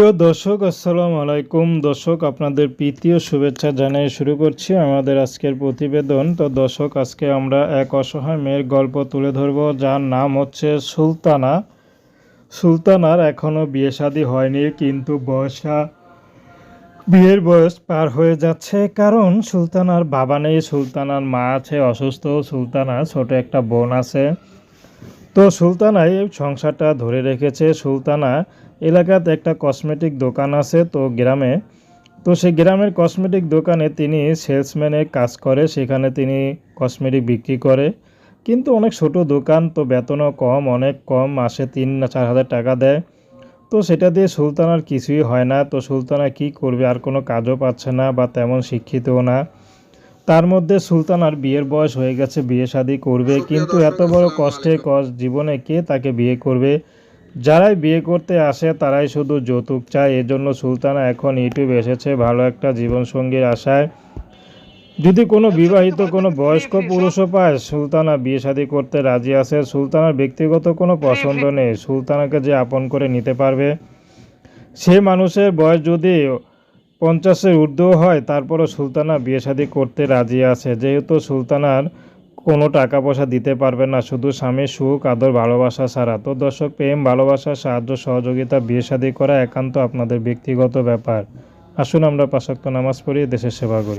প্রিয় দর্শক, আসসালামু আলাইকুম। দর্শক, আপনাদের প্রীতীয় শুভেচ্ছা জানিয়ে শুরু করছি আমাদের আজকের প্রতিবেদন। তো দর্শক, আজকে আমরা এক অসহায় মেয়ের গল্প তুলে ধরব, যার নাম হচ্ছে সুলতানা। সুলতানার এখনও বিয়ে শাদী হয়নি, কিন্তু বয়সা, বিয়ের বয়স পার হয়ে যাচ্ছে। কারণ সুলতানার বাবা নেই, সুলতানার মা আছে, অসুস্থ। সুলতানা ছোট একটা বোন আছে। তো সুলতানাই সংসারটা ধরে রেখেছে। সুলতানা এলাকাতে একটা কসমেটিক দোকান আছে তো গ্রামে। তো সেই গ্রামের কসমেটিক দোকানে তিনি সেলসম্যানের কাজ করে, সেখানে তিনি কসমেটিক বিক্রি করে। কিন্তু অনেক ছোট দোকান, তো বেতনও কম, অনেক কম, মাসে তিন না চার হাজার টাকা দেয়। তো সেটা দিয়ে সুলতানার কিছুই হয় না। তো সুলতানা কি করবে? আর কোনো কাজও পাচ্ছে না বা তেমন শিক্ষিতও না। তার মধ্যে সুলতানার বিয়ের বয়স হয়ে গেছে বিয়ে শাদি করবে। কিন্তু এত বড় কষ্টে কষ্ট জীবনে কে তাকে বিয়ে করবে? যারাই বিয়ে করতে আসে তারাই শুধু যৌতুক চায়। এজন্য সুলতানা এখন ইউটিউবে এসেছে ভালো একটা জীবনসঙ্গীর আশায়। যদি কোনো বিবাহিত কোনো বয়স্ক পুরুষও পায় সুলতানা বিয়ে শাদি করতে রাজি আছে। সুলতানার ব্যক্তিগত কোনো পছন্দ নেই। সুলতানাকে যে আপন করে নিতে পারবে সে মানুষের বয়স যদি পঞ্চাশের ঊর্ধ্ব হয়, তারপরও সুলতানা বিয়ে শাদি করতে রাজি আছে। যেহেতু সুলতানার কোনো টাকা পয়সা দিতে পারবে না, শুধু স্বামীর সুখ, আদর, ভালোবাসা ছাড়া। তো দর্শক, প্রেম, ভালোবাসা, সাহায্য, সহযোগিতা বিয়ে শাদী করা একান্ত আপনাদের ব্যক্তিগত ব্যাপার। আসুন আমরা পাশাক্ত নামাজ পড়ি, দেশের সেবা করি।